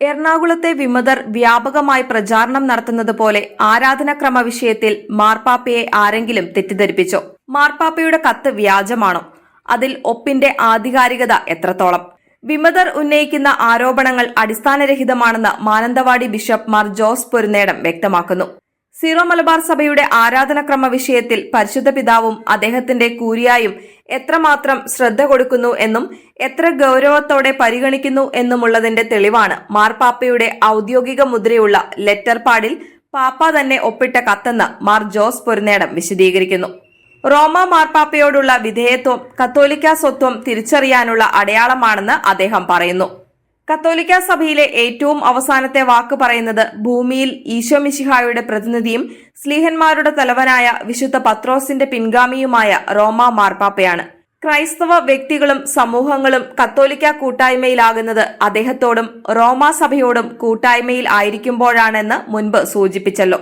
എറണാകുളത്തെ വിമതർ വ്യാപകമായി പ്രചാരണം നടത്തുന്നത് പോലെ ആരാധനാക്രമ വിഷയത്തിൽ മാർപ്പാപ്പയെ ആരെങ്കിലും തെറ്റിദ്ധരിപ്പിച്ചോ? മാർപ്പാപ്പയുടെ കത്ത് വ്യാജമാണോ? അതിൽ ഒപ്പിന്റെ ആധികാരികത എത്രത്തോളം? വിമതർ ഉന്നയിക്കുന്ന ആരോപണങ്ങൾ അടിസ്ഥാനരഹിതമാണെന്ന് മാനന്തവാടി ബിഷപ്പ് മാർ ജോസ് പൊരുന്നേടം വ്യക്തമാക്കുന്നു. സീറോ മലബാർ സഭയുടെ ആരാധനക്രമ വിഷയത്തിൽ പരിശുദ്ധ പിതാവും അദ്ദേഹത്തിന്റെ കൂരിയായും എത്രമാത്രം ശ്രദ്ധ കൊടുക്കുന്നു എന്നും എത്ര ഗൗരവത്തോടെ പരിഗണിക്കുന്നു എന്നുമുള്ളതിന്റെ തെളിവാണ് മാർപ്പാപ്പയുടെ ഔദ്യോഗിക മുദ്രയുള്ള ലെറ്റർ പാഡിൽ പാപ്പ തന്നെ ഒപ്പിട്ട കത്തെന്ന് മാർ ജോസ് പൊരുന്നേടം വിശദീകരിക്കുന്നു. റോമ മാർപ്പാപ്പയോടുള്ള വിധേയത്വം കത്തോലിക്ക സ്വത്വം തിരിച്ചറിയാനുള്ള അടയാളമാണെന്ന് അദ്ദേഹം പറയുന്നു. കത്തോലിക്ക സഭയിലെ ഏറ്റവും അവസാനത്തെ വാക്ക് പറയുന്നത് ഭൂമിയിൽ ഈശോ മിശിഹായുടെ പ്രതിനിധിയും സ്ലീഹന്മാരുടെ തലവനായ വിശുദ്ധ പത്രോസിന്റെ പിൻഗാമിയുമായ റോമ മാർപ്പാപ്പയാണ്. ക്രൈസ്തവ വ്യക്തികളും സമൂഹങ്ങളും കത്തോലിക്ക കൂട്ടായ്മയിലാകുന്നത് അദ്ദേഹത്തോടും റോമ സഭയോടും കൂട്ടായ്മയിൽ ആയിരിക്കുമ്പോഴാണെന്ന് മുൻപ് സൂചിപ്പിച്ചല്ലോ.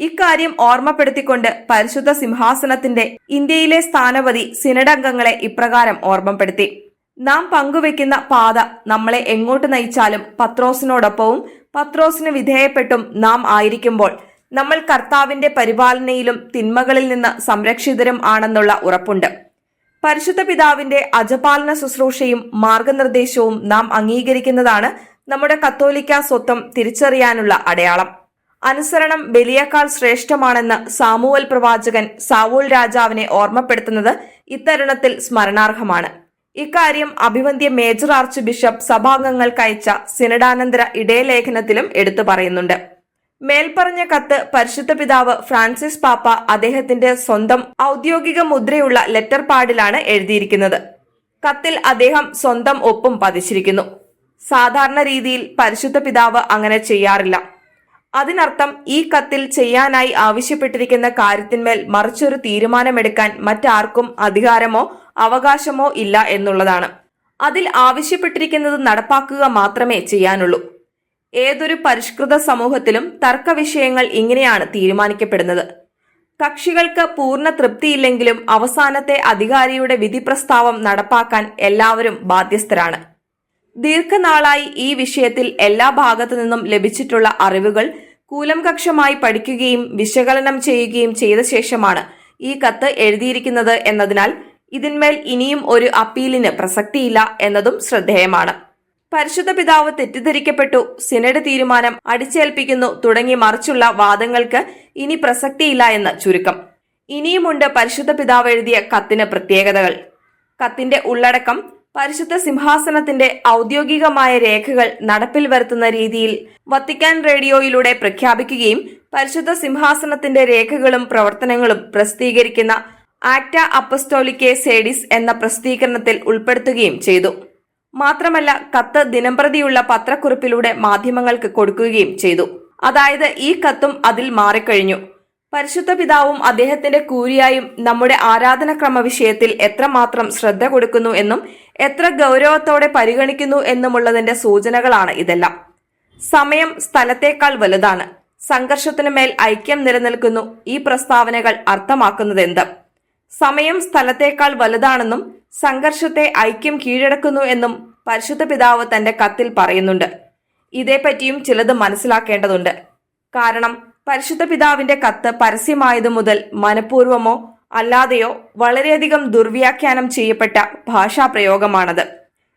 ഇക്കാര്യം ഓർമ്മപ്പെടുത്തിക്കൊണ്ട് പരിശുദ്ധ സിംഹാസനത്തിന്റെ ഇന്ത്യയിലെ സ്ഥാനപതി സിനഡംഗങ്ങളെ ഇപ്രകാരം ഓർമ്മപ്പെടുത്തി. നാം പങ്കുവെക്കുന്ന പാത നമ്മളെ എങ്ങോട്ട് നയിച്ചാലും പത്രോസിനോടൊപ്പവും പത്രോസിന് വിധേയപ്പെട്ടും നാം ആയിരിക്കുമ്പോൾ നമ്മൾ കർത്താവിന്റെ പരിപാലനയിലും തിന്മകളിൽ നിന്ന് സംരക്ഷിതരും ആണെന്നുള്ള ഉറപ്പുണ്ട്. പരിശുദ്ധ പിതാവിന്റെ അജപാലന ശുശ്രൂഷയും മാർഗനിർദ്ദേശവും നാം അംഗീകരിക്കുന്നതാണ് നമ്മുടെ കത്തോലിക്ക സ്വത്വം തിരിച്ചറിയാനുള്ള അടയാളം. അനുസരണം ബലിയേക്കാൾ ശ്രേഷ്ഠമാണെന്ന് സാമുവൽ പ്രവാചകൻ സാവൂൽ രാജാവിനെ ഓർമ്മപ്പെടുത്തുന്നത് ഇത്തരുണത്തിൽ സ്മരണാർഹമാണ്. ഇക്കാര്യം അഭിവന്ധ്യ മേജർ ആർച്ച് ബിഷപ്പ് സഭാംഗങ്ങൾക്ക് അയച്ച സിനഡാനന്തര ഇടയലേഖനത്തിലും എടുത്തു പറയുന്നുണ്ട്. മേൽപ്പറഞ്ഞ കത്ത് പരിശുദ്ധ പിതാവ് ഫ്രാൻസിസ് പാപ്പ അദ്ദേഹത്തിന്റെ സ്വന്തം ഔദ്യോഗിക മുദ്രയുള്ള ലെറ്റർ പാഡിലാണ് എഴുതിയിരിക്കുന്നത്. കത്തിൽ അദ്ദേഹം സ്വന്തം ഒപ്പും പതിച്ചിരിക്കുന്നു. സാധാരണ രീതിയിൽ പരിശുദ്ധ പിതാവ് അങ്ങനെ ചെയ്യാറില്ല. അതിനർത്ഥം ഈ കത്തിൽ ചെയ്യാനായി ആവശ്യപ്പെട്ടിരിക്കുന്ന കാര്യത്തിന്മേൽ മറിച്ചൊരു തീരുമാനമെടുക്കാൻ മറ്റാർക്കും അധികാരമോ അവകാശമോ ഇല്ല എന്നുള്ളതാണ്. അതിൽ ആവശ്യപ്പെട്ടിരിക്കുന്നത് നടപ്പാക്കുക മാത്രമേ ചെയ്യാനുള്ളൂ. ഏതൊരു പരിഷ്കൃത സമൂഹത്തിലും തർക്ക വിഷയങ്ങൾ ഇങ്ങനെയാണ് തീരുമാനിക്കപ്പെടുന്നത്. കക്ഷികൾക്ക് പൂർണ തൃപ്തിയില്ലെങ്കിലും അവസാനത്തെ അധികാരിയുടെ വിധി പ്രസ്താവം നടപ്പാക്കാൻ എല്ലാവരും ബാധ്യസ്ഥരാണ്. ദീർഘനാളായി ഈ വിഷയത്തിൽ എല്ലാ ഭാഗത്തു നിന്നും ലഭിച്ചിട്ടുള്ള അറിവുകൾ കൂലംകക്ഷമായി പഠിക്കുകയും വിശകലനം ചെയ്യുകയും ചെയ്ത ശേഷമാണ് ഈ കത്ത് എഴുതിയിരിക്കുന്നത് എന്നതിനാൽ ഇതിന്മേൽ ഇനിയും ഒരു അപ്പീലിന് പ്രസക്തിയില്ല എന്നതും ശ്രദ്ധേയമാണ്. പരിശുദ്ധ പിതാവ് തെറ്റിദ്ധരിക്കപ്പെട്ടു സിനഡ് തീരുമാനം അടിച്ചേൽപ്പിക്കുന്നു തുടങ്ങി മറിച്ചുള്ള വാദങ്ങൾക്ക് ഇനി പ്രസക്തിയില്ല എന്ന് ചുരുക്കം. ഇനിയുമുണ്ട് പരിശുദ്ധ പിതാവ് എഴുതിയ കത്തിന് പ്രത്യേകതകൾ. കത്തിന്റെ ഉള്ളടക്കം പരിശുദ്ധ സിംഹാസനത്തിന്റെ ഔദ്യോഗികമായ രേഖകൾ നടപ്പിൽ വരുത്തുന്ന രീതിയിൽ വത്തിക്കാൻ റേഡിയോയിലൂടെ പ്രഖ്യാപിക്കുകയും പരിശുദ്ധ സിംഹാസനത്തിന്റെ രേഖകളും പ്രവർത്തനങ്ങളും പ്രസിദ്ധീകരിക്കുന്ന ആക്ട അപ്പസ്റ്റോലിക്കെ സേഡിസ് എന്ന പ്രസിദ്ധീകരണത്തിൽ ഉൾപ്പെടുത്തുകയും ചെയ്തു. മാത്രമല്ല കത്ത് ദിനംപ്രതിയുള്ള പത്രക്കുറിപ്പിലൂടെ മാധ്യമങ്ങൾക്ക് കൊടുക്കുകയും ചെയ്തു. അതായത് ഈ കത്തും അതിൽ മാറിക്കഴിഞ്ഞു. പരിശുദ്ധ പിതാവും അദ്ദേഹത്തിന്റെ കൂരിയായും നമ്മുടെ ആരാധനക്രമ വിഷയത്തിൽ എത്രമാത്രം ശ്രദ്ധ കൊടുക്കുന്നു എന്നും എത്ര ഗൗരവത്തോടെ പരിഗണിക്കുന്നു എന്നുമുള്ളതിന്റെ സൂചനകളാണ് ഇതെല്ലാം. സമയം സ്ഥലത്തേക്കാൾ വലുതാണ്. സംഘർഷത്തിനു മേൽ ഐക്യം നിലനിൽക്കുന്നു ഈ പ്രസ്താവനകൾ അർത്ഥമാക്കുന്നത് അർത്ഥമാക്കുന്നതെന്ത്? സമയം സ്ഥലത്തേക്കാൾ വലുതാണെന്നും സംഘർഷത്തെ ഐക്യം കീഴടക്കുന്നു എന്നും പരിശുദ്ധ പിതാവ് തന്റെ കത്തിൽ പറയുന്നുണ്ട്. ഇതേപ്പറ്റിയും ചിലത് മനസ്സിലാക്കേണ്ടതുണ്ട്. കാരണം പരിശുദ്ധ പിതാവിന്റെ കത്ത് പരസ്യമായതു മുതൽ മനഃപൂർവമോ അല്ലാതെയോ വളരെയധികം ദുർവ്യാഖ്യാനം ചെയ്യപ്പെട്ട ഭാഷാപ്രയോഗമാണത്.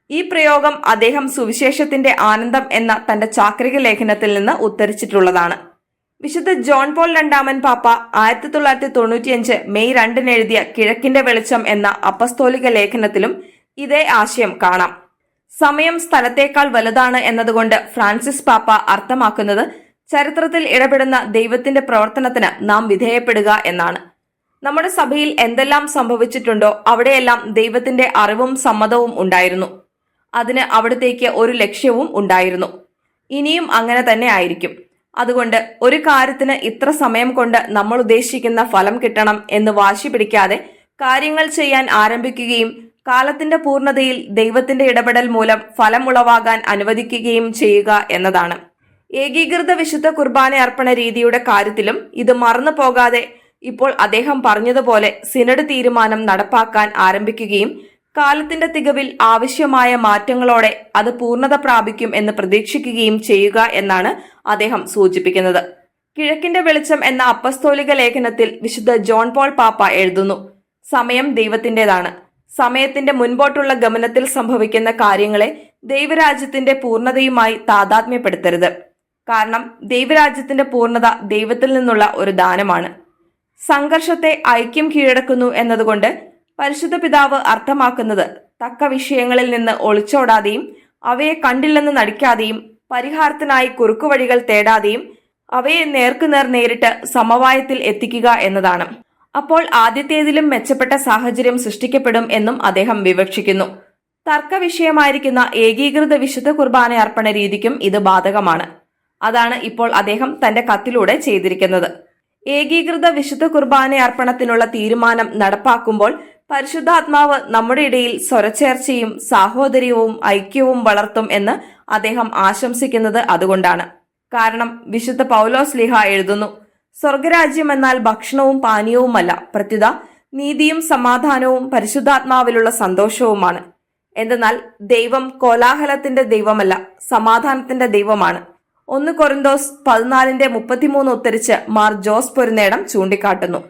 ഈ പ്രയോഗം അദ്ദേഹം സുവിശേഷത്തിന്റെ ആനന്ദം എന്ന തന്റെ ചാക്രിക ലേഖനത്തിൽ നിന്ന് ഉദ്ധരിച്ചിട്ടുള്ളതാണ്. വിശുദ്ധ ജോൺ പോൾ രണ്ടാമൻ പാപ്പ ആയിരത്തി തൊള്ളായിരത്തി തൊണ്ണൂറ്റിയഞ്ച് മെയ് രണ്ടിന് എഴുതിയ കിഴക്കിന്റെ വെളിച്ചം എന്ന അപ്പസ്തോലിക ലേഖനത്തിലും ഇതേ ആശയം കാണാം. സമയം സ്ഥലത്തേക്കാൾ വലുതാണ് എന്നതുകൊണ്ട് ഫ്രാൻസിസ് പാപ്പ അർത്ഥമാക്കുന്നത് ചരിത്രത്തിൽ ഇടപെടുന്ന ദൈവത്തിന്റെ പ്രവർത്തനത്തിന് നാം വിധേയപ്പെടുക എന്നാണ്. നമ്മുടെ സഭയിൽ എന്തെല്ലാം സംഭവിച്ചിട്ടുണ്ടോ അവിടെയെല്ലാം ദൈവത്തിന്റെ അറിവും സമ്മതവും ഉണ്ടായിരുന്നു. അതിന് അവിടത്തേക്ക് ഒരു ലക്ഷ്യവും ഉണ്ടായിരുന്നു. ഇനിയും അങ്ങനെ തന്നെ ആയിരിക്കും. അതുകൊണ്ട് ഒരു കാര്യത്തിന് ഇത്ര സമയം കൊണ്ട് നമ്മൾ ഉദ്ദേശിക്കുന്ന ഫലം കിട്ടണം എന്ന് വാശി പിടിക്കാതെ കാര്യങ്ങൾ ചെയ്യാൻ ആരംഭിക്കുകയും കാലത്തിന്റെ പൂർണതയിൽ ദൈവത്തിന്റെ ഇടപെടൽ മൂലം ഫലം ഉളവാകാൻ അനുവദിക്കുകയും ചെയ്യുക എന്നതാണ്. ഏകീകൃത വിശുദ്ധ കുർബാന അർപ്പണ രീതിയുടെ കാര്യത്തിലും ഇത് മറന്നു പോകാതെ ഇപ്പോൾ അദ്ദേഹം പറഞ്ഞതുപോലെ സിനഡ് തീരുമാനം നടപ്പാക്കാൻ ആരംഭിക്കുകയും കാലത്തിന്റെ തികവിൽ ആവശ്യമായ മാറ്റങ്ങളോടെ അത് പൂർണത പ്രാപിക്കും എന്ന് പ്രതീക്ഷിക്കുകയും ചെയ്യുക എന്നാണ് അദ്ദേഹം സൂചിപ്പിക്കുന്നത്. കിഴക്കിന്റെ വെളിച്ചം എന്ന അപ്പസ്തോലിക ലേഖനത്തിൽ വിശുദ്ധ ജോൺ പോൾ പാപ്പ എഴുതുന്നു. സമയം ദൈവത്തിന്റേതാണ്. സമയത്തിന്റെ മുൻപോട്ടുള്ള ഗമനത്തിൽ സംഭവിക്കുന്ന കാര്യങ്ങളെ ദൈവരാജ്യത്തിന്റെ പൂർണതയുമായി താതാത്മ്യപ്പെടുത്തരുത്. കാരണം ദൈവരാജ്യത്തിന്റെ പൂർണത ദൈവത്തിൽ നിന്നുള്ള ഒരു ദാനമാണ്. സംഘർഷത്തെ ഐക്യം കീഴടക്കുന്നു എന്നതുകൊണ്ട് പരിശുദ്ധ പിതാവ് അർത്ഥമാക്കുന്നത് തക്ക വിഷയങ്ങളിൽ നിന്ന് ഒളിച്ചോടാതെയും അവയെ കണ്ടില്ലെന്ന് നടിക്കാതെയും പരിഹാരത്തിനായി കുറുക്കുവഴികൾ തേടാതെയും അവയെ നേർക്കുനേർ നേരിട്ട് സമവായത്തിൽ എത്തിക്കുക എന്നതാണ്. അപ്പോൾ ആദ്യത്തേതിലും മെച്ചപ്പെട്ട സാഹചര്യം സൃഷ്ടിക്കപ്പെടും എന്നും അദ്ദേഹം വിവക്ഷിക്കുന്നു. തർക്ക വിഷയമായിരിക്കുന്ന ഏകീകൃത വിശുദ്ധ കുർബാന അർപ്പണ രീതിക്കും ഇത് ബാധകമാണ്. അതാണ് ഇപ്പോൾ അദ്ദേഹം തന്റെ കത്തിലൂടെ ചെയ്തിരിക്കുന്നത്. ഏകീകൃത വിശുദ്ധ കുർബാന അർപ്പണത്തിനുള്ള തീരുമാനം നടപ്പാക്കുമ്പോൾ പരിശുദ്ധാത്മാവ് നമ്മുടെ ഇടയിൽ സ്വരച്ചേർച്ചയും സാഹോദര്യവും ഐക്യവും വളർത്തും എന്ന് അദ്ദേഹം ആശംസിക്കുന്നത് അതുകൊണ്ടാണ്. കാരണം വിശുദ്ധ പൗലോസ് ലിഹ എഴുതുന്നു സ്വർഗരാജ്യം എന്നാൽ ഭക്ഷണവും പാനീയവുമല്ല പ്രത്യുത നീതിയും സമാധാനവും പരിശുദ്ധാത്മാവിലുള്ള സന്തോഷവുമാണ്. എന്തെന്നാൽ ദൈവം കോലാഹലത്തിന്റെ ദൈവമല്ല സമാധാനത്തിന്റെ ദൈവമാണ്. ഒന്ന് കൊറിന്തോസ് പതിനാലിന്റെ മുപ്പത്തിമൂന്ന് ഉത്തരിച്ച് മാർ ജോസ് പൊരുന്നേടം ചൂണ്ടിക്കാട്ടുന്നു